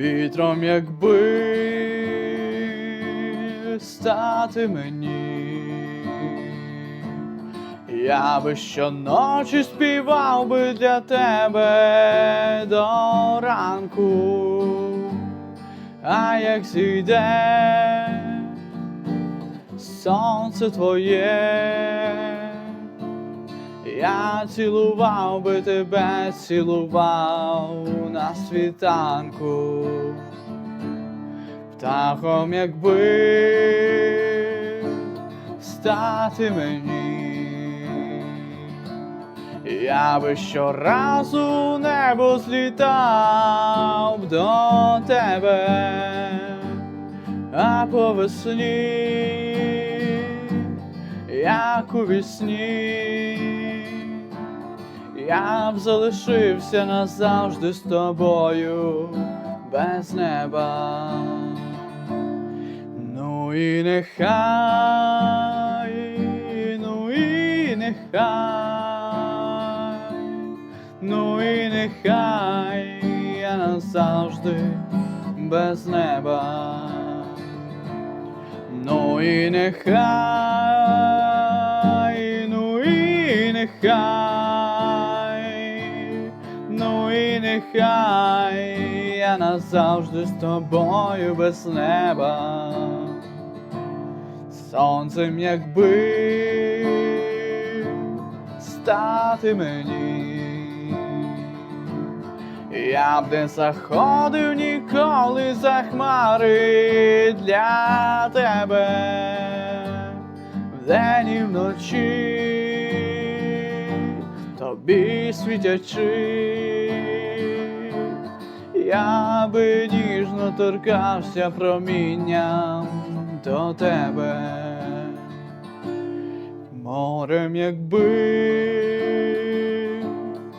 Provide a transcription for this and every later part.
вітром, якби стати мені, я би щоночі співав би для тебе до ранку, а як зійде сонце твоє. Я цілував би тебе, цілував на світанку, птахом, якби стати мені, я би щоразу небо злітав до тебе, а по весні, як у вісні. Я б залишився назавжди з тобою без неба. Ну і нехай, ну і нехай, ну і нехай я назавжди без неба. Ну і нехай, нехай, ну і нехай я назавжди з тобою без неба, сонцем якби стати мені. Я б не заходив ніколи за хмари для тебе. Вдень і вночі, тобі світячи, я би ніжно торкався промінням до тебе, морем якби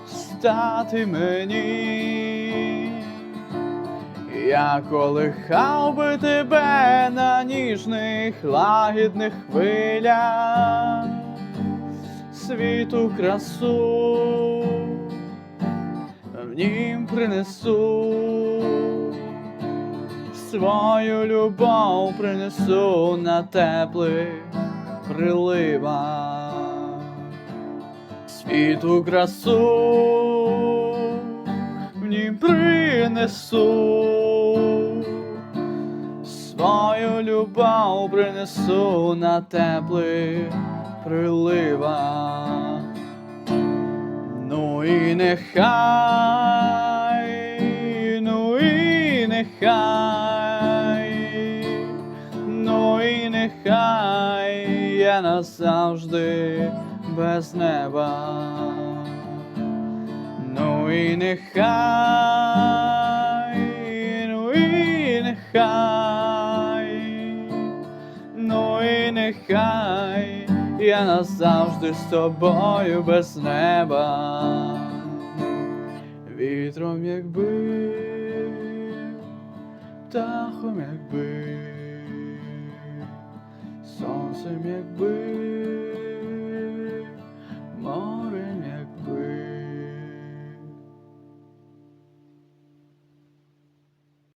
стати мені. Я колихав би тебе на ніжних лагідних хвилях, світу красу в нім принесу, свою любов принесу на теплих приливах. Світу красу в нім принесу, свою любов принесу на теплих приливах. Ну і нехай, ну і нехай, ну і нехай я назавжди без неба. Ну і нехай, ну і нехай, ну нехай я назавжди з тобою без неба, вітром якби, птахом якби, сонцем якби,